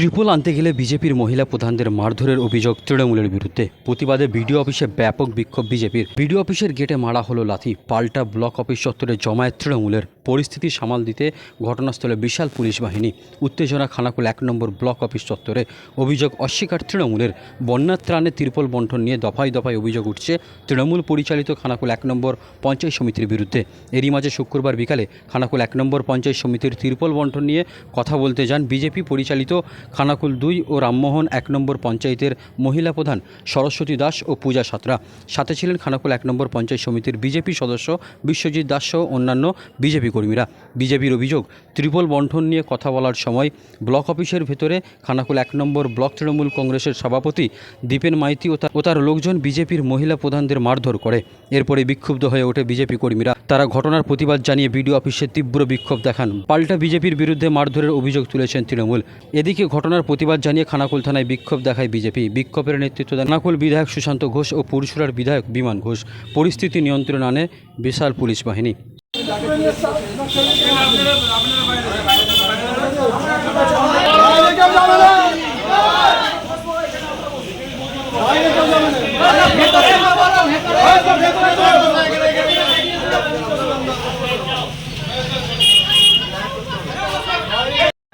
ত্রিপল আনতে গেলে বিজেপির মহিলা প্রধানদের মারধরের অভিযোগ তৃণমূলের বিরুদ্ধে। প্রতিবাদে বিডিও অফিসে ব্যাপক বিক্ষোভ বিজেপির। বিডিও অফিসের গেটে মারা হলো লাথি। পাল্টা ব্লক অফিস চত্বরে জমায়েত তৃণমূলের। পরিস্থিতি সামাল দিতে ঘটনাস্থলে বিশাল পুলিশ বাহিনী। উত্তেজনা খানাকুল এক নম্বর ব্লক অফিস চত্বরে। অভিযোগ অস্বীকার তৃণমূলের। বন্যার ত্রাণে তিরপল বন্টন নিয়ে দফায় দফায় অভিযোগ উঠছে। তৃণমূল পরিচালিত খানাকুল এক নম্বর পঞ্চায়েত সমিতির বিরুদ্ধে। এরই মাঝে শুক্রবার বিকালে খানাকুল এক নম্বর পঞ্চায়েত সমিতির তিরপল বন্টন নিয়ে কথা বলতে যান বিজেপি পরিচালিত খানাকুল দুই ও রামমোহন এক নম্বর পঞ্চায়েতের মহিলা প্রধান সরস্বতী দাস ও পূজা সাঁতরা। সাথে ছিলেন খানাকুল এক নম্বর পঞ্চায়েত সমিতির বিজেপি সদস্য বিশ্বজিৎ দাস সহ অন্যান্য বিজেপি কর্মীরা। বিজেপির অভিযোগ, ত্রিপল বন্ঠন নিয়ে কথা বলার সময় ব্লক অফিসের ভেতরে খানাকুল এক নম্বর ব্লক তৃণমূল কংগ্রেসের সভাপতি দীপেন মাইতি ও তার- লোকজন বিজেপির মহিলা প্রধানদের মারধর করে। এরপরে বিক্ষুব্ধ হয়ে ওঠে বিজেপি কর্মীরা। তারা ঘটনার প্রতিবাদ জানিয়ে বিডিও অফিসে তীব্র বিক্ষোভ দেখান। পাল্টা বিজেপির বিরুদ্ধে মারধরের অভিযোগ তুলেছেন তৃণমূল। এদিকে ঘটনার প্রতিবাদ জানিয়ে খানাকুল থানায় বিক্ষোভ দেখায় বিজেপি। বিক্ষোভের নেতৃত্ব দেন খানাকুল বিধায়ক সুশান্ত ঘোষ ও পুরসুরার বিধায়ক বিমান ঘোষ। পরিস্থিতি নিয়ন্ত্রণ আনে বিশাল পুলিশ বাহিনী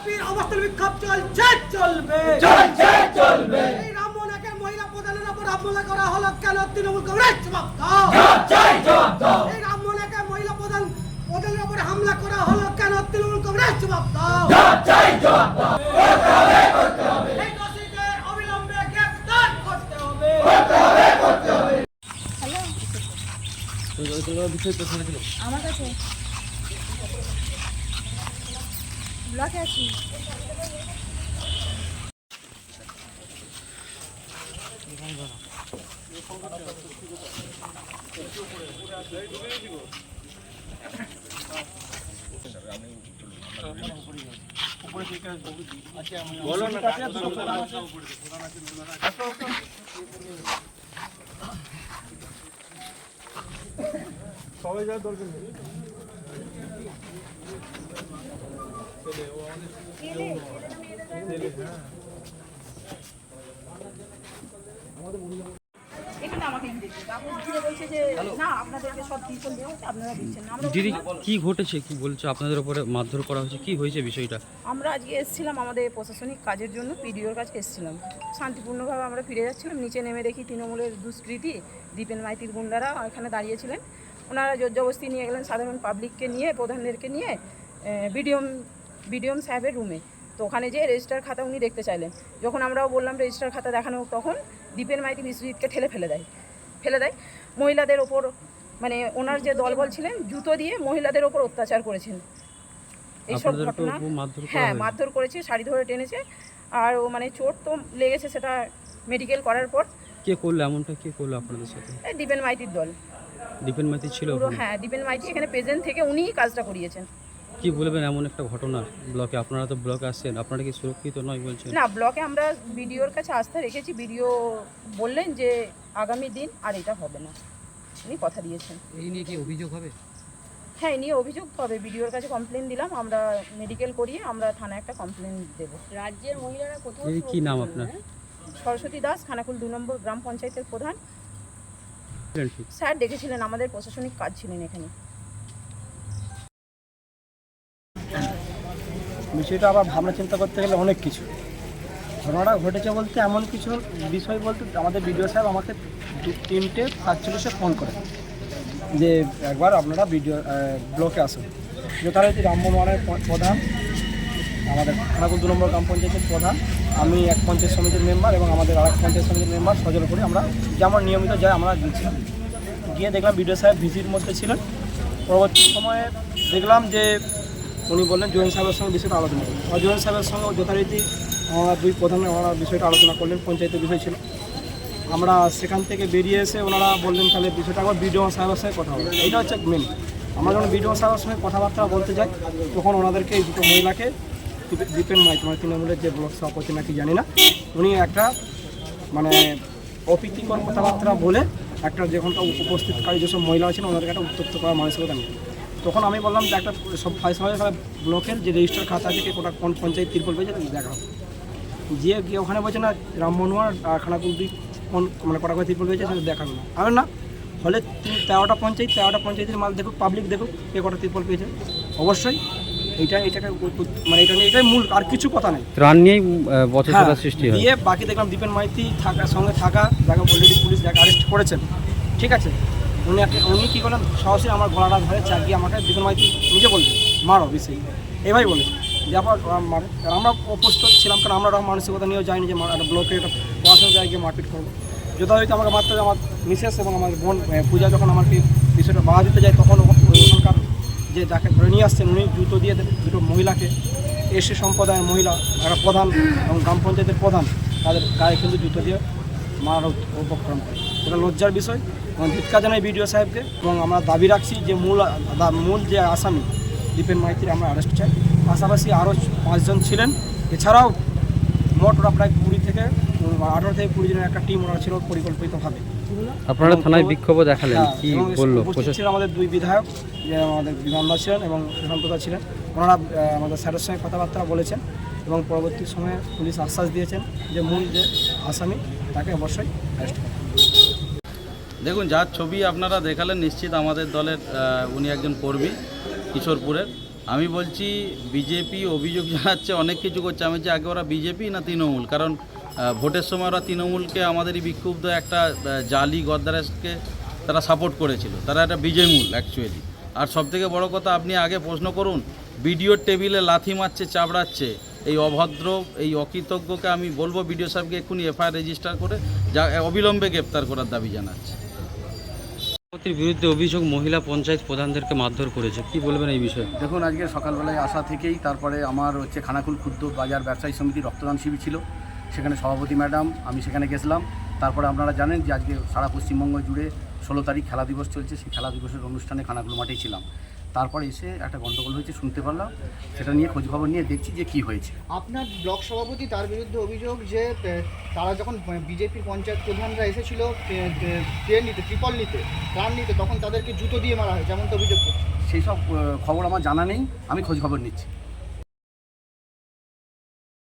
বিজেপির অবস্থান বিক্ষোভ চলছে চলবে। চলবে এই রামমোহনাকে মহিলা প্রধানের উপর হামলা করা হলো কেন? তৃণমূল কংগ্রেস জবাব দাও। চাই জবাব দাও। এই রামমোহনাকে মহিলা প্রধান প্রধানের উপর হামলা করা হলো কেন? তৃণমূল কংগ্রেস জবাব দাও। চাই জবাব দাও। এই দোষীদের অবিলম্বে গ্রেফতার করতে হবে। আমার কাছে? ব্লকে আছি। যে না আপনাদেরকে সব টিউশন দেওয়া হচ্ছে আপনারা দিচ্ছেন না আমরা দিদি কি ঘটেছে? কি বলছো? আপনাদের উপরে মারধর করা হয়েছে? কি হয়েছে বিষয়টা? আমরা আজকে এসেছিলাম আমাদের প্রশাসনিক কাজের জন্য পিডিওর কাছে এসেছিলাম। শান্তিপূর্ণভাবে আমরা ফিরে যাচ্ছিলাম। নিচে নেমে দেখি তৃণমূলের দুষ্কৃতী দীপেন মাইতির গুন্ডারা এখানে দাঁড়িয়েছিলেন ওনারা জোরজবস্তি নিয়ে গেলেন সাধারণ পাবলিককে নিয়ে প্রধানদেরকে নিয়ে বিডিএম বিডিএম সাহেবের রুমে তো ওখানে যে রেজিস্টার খাতা উনি দেখতে চাইলেন। যখন আমরাও বললাম রেজিস্টার খাতা দেখানো তখন দীপেন মাইতি বিশ্বজিৎকে ঠেলে ফেলে দেয়। ফেলে দেয়। মহিলাদের ওপর মানে ওনার যে দলবল ছিলেন জুতো দিয়ে মহিলাদের ওপর অত্যাচার করেছেন। এইসব ঘটনা হ্যাঁ মারধর করেছে শাড়ি ধরে টেনেছে। আর ও মানে চোট তো লেগেছে সেটা মেডিকেল করার পর। কে করল? এমনটা কে করল আপনাদের সাথে? দীপেন মাইতির দল। দীপেন মাইতি ছিল পুরো হ্যাঁ দীপেন মাইতি এখানে প্রেজেন্ট থেকে উনিই কাজটা করিয়েছেন। কি বলবেন এমন একটা ঘটনা ব্লকে? আপনারা তো ব্লকে আসছেন আপনারা কি সুরক্ষিত নয় বলছেন? না ব্লকে আমরা বিডিওর কাছে আস্থা রেখেছি। বিডিও বললেন যে আগামী দিন আর এটা হবে না। উনি কথা দিয়েছেন। এই নিয়ে কি অভিযোগ হবে? হ্যাঁ নিয়ে অভিযোগ হবে। বিডিওর কাছে কমপ্লেন দিলাম আমরা মেডিকেল করিয়ে আমরা থানায় একটা কমপ্লেন দেবো। রাজ্যের মহিলারা কোথাও দিদি কি নাম আপনার? সরস্বতী দাস খানাকুল দু নম্বর গ্রাম পঞ্চায়েতের প্রধান। স্যার দেখেছিলেন আমাদের প্রশাসনিক কাজ ছিলেন এখানে। বিষয়টা আবার ভাবনা চিন্তা করতে গেলে অনেক কিছু। ঘটনাটা ঘটেছে বলতে এমন কিছু বিষয় বলতে আমাদের বিডিও সাহেব আমাকে তিনটে সাতচল্লিশে ফোন করে যে একবার আপনারা বিডিও ব্লকে আসুন। যথারীতি রামমোহনের প্রধান, আমাদের খানাকুল দু নম্বর গ্রাম পঞ্চায়েতের প্রধান। আমি এক পঞ্চায়েত সমিতির মেম্বার এবং আমাদের আরেক পঞ্চায়েত সমিতির মেম্বার সজল করি। আমরা যেমন নিয়মিত যাই, আমরা গিয়েছিলাম। গিয়ে দেখলাম বিডিও সাহেব ভিজির মধ্যে ছিলেন। পরবর্তী সময়ে দেখলাম যে উনি বললেন জোয়েন সাহেবের সঙ্গে বিষয়টা আলোচনা করুন। আর জোয়েন সাহেবের সঙ্গে যথারীতি আমরা দুই প্রধান ওনারা বিষয়টা আলোচনা করলেন, পঞ্চায়েতের বিষয় ছিল। আমরা সেখান থেকে বেরিয়ে এসে ওনারা বললেন, তাহলে বিষয়টা আবার বিডিও সাহেবের সঙ্গে কথা হবে। এইটা হচ্ছে মেন আমরা যখন বিডিও সাহেবের সঙ্গে কথাবার্তা বলতে যাই, তখন ওনাদেরকে দুটো মহিলাকে দীপ- দীপেন মাইত মানে তৃণমূলের যে ব্লক সভাপতি নাকি জানি না, উনি একটা মানে অপ্রীতিকর কথাবার্তা বলে একটা যেখানটা উপস্থিতকারী যেসব মহিলা আছেন, ওনাদেরকে একটা উত্তপ্ত করার মানসিকতা নেই তখন আমি বললাম যে একটা সব ব্লকের যে রেজিস্টার খাতা আছে কে কোটা কোন পঞ্চায়েত তিরপল পেয়েছে দেখা হবে। গিয়ে গিয়ে ওখানে বলছে না রাম মনোয়ার আর খানাকুল দুই কোন মানে কটা করে ত্রিপল পেয়েছে সেটা দেখানো না। আমি না হলে তেরোটা পঞ্চায়েত তেরোটা পঞ্চায়েতের মাল দেখুক পাবলিক দেখুক কে কটা ত্রিপল পেয়েছে। অবশ্যই এইটা এটাকে মানে এটা নিয়ে এটাই মূল আর কিছু কথা নেই। ত্রাণ নিয়েই বছর হ্যাঁ, সৃষ্টি হয়। দিয়ে বাকি দেখলাম দীপেন মাইতি থাকার সঙ্গে থাকা যাকে অলরেডি পুলিশ যাকে অ্যারেস্ট করেছেন ঠিক আছে? উনি একটা, উনি কী করলেন সরাসরি আমার গলাটা ধরে চাগিয়ে আমাকে দীপেন মাইতি নিজে বললেন মারো বেশি এভাবেই বলেছে। যে আবার মারে। আমরা প্রস্তুত ছিলাম, কারণ আমরা ওরকম মানসিকতা নিয়েও যাইনি যে একটা ব্লকে একটা পড়াশোনা জায়গায় গিয়ে মারপিট করব। যথাযথ আমাকে মারতে আমার মিসেস এবং আমার বোন পূজা যখন আমাকে বিষয়টা বাধা দিতে যায়, তখন ওখানকার যে যাকে ধরে নিয়ে আসছেন, উনি জুতো দিয়ে দেন দুটো মহিলাকে। এসে সম্প্রদায়ের মহিলা যারা প্রধান এবং গ্রাম পঞ্চায়েতের প্রধান, তাদের গায়ে কিন্তু জুতো দিয়ে মারার উপক্রম করে এটা লজ্জার বিষয় এবং ধিৎকার জানাই বিডিও সাহেবকে এবং আমরা দাবি রাখছি যে মূল মূল যে আসামি দীপেন মাইতির আমরা অ্যারেস্ট চাই। পাশাপাশি আরও পাঁচজন ছিলেন। এছাড়াও মোট ওরা প্রায় কুড়ি থেকে আঠারো থেকে কুড়ি জনের একটা টিম ওরা ছিল পরিকল্পিতভাবে। আপনারা থানায় বিক্ষোভ দেখালেন হ্যাঁ, কি বলল? ছিলেন আমাদের দুই বিধায়ক যে আমাদের বিমানদা ছিলেন এবং সুশান্তদা ছিলেন। ওনারা আমাদের স্যারের সঙ্গে কথাবার্তা বলেছেন এবং পরবর্তী সময়ে পুলিশ আশ্বাস দিয়েছেন যে মূল যে আসামি তাকে অবশ্যই অ্যারেস্ট করা দেখুন যার ছবি আপনারা দেখালেন, নিশ্চিত আমাদের দলের উনি একজন কর্মী, কিশোরপুরের। আমি বলছি, বিজেপি অভিযোগ জানাচ্ছে, অনেক কিছু করছে। আমি বলছি, আগে ওরা বিজেপি না তৃণমূল? কারণ ভোটের সময় ওরা তৃণমূলকে আমাদেরই বিক্ষুব্ধ একটা জালি গদ্দারেসকে তারা সাপোর্ট করেছিল। তারা একটা বিজয়মূল অ্যাকচুয়ালি আর সবথেকে বড় কথা, আপনি আগে প্রশ্ন করুন বিডিওর টেবিলে লাথি মারছে চাপড়াচ্ছে এই অভদ্র এই অকৃতজ্ঞকে আমি বলব বিডিও সাহেবকে এক্ষুনি এফআইআর রেজিস্টার করে যা অবিলম্বে গ্রেপ্তার করার দাবি জানাচ্ছি। মুখ্যমন্ত্রীর বিরুদ্ধে অভিযোগ মহিলা পঞ্চায়েত প্রধানদেরকে মারধর করেছে। কি বলবেন এই বিষয়ে? দেখুন আজকে সকালবেলায় আসা থেকেই তারপরে আমার হচ্ছে খানাকুল ক্ষুদ্র বাজার ব্যবসায়ী সমিতি রক্তদান শিবির ছিল। সেখানে সভাপতি ম্যাডাম আমি সেখানে গেছিলাম। তারপরে আপনারা জানেন যে আজকে সারা পশ্চিমবঙ্গ জুড়ে ষোলো তারিখ খেলা দিবস চলছে। সেই খেলা দিবসের অনুষ্ঠানে খানাকুল মাঠেই ছিলাম। তারপরে এসে একটা গন্ডগোল হয়েছে শুনতে পারলাম। সেটা নিয়ে খোঁজখবর নিয়ে দেখছি যে কি হয়েছে। আপনার ব্লক সভাপতি তার বিরুদ্ধে অভিযোগ যে তারা যখন বিজেপির পঞ্চায়েত প্রধানরা এসেছিল ট্রেন নিতে ত্রিপল নিতে প্রাণ নিতে তখন তাদেরকে জুতো দিয়ে মারা হয় যেমনটা অভিযোগ করছে। সেই সব খবর আমার জানা নেই আমি খোঁজখবর নিচ্ছি।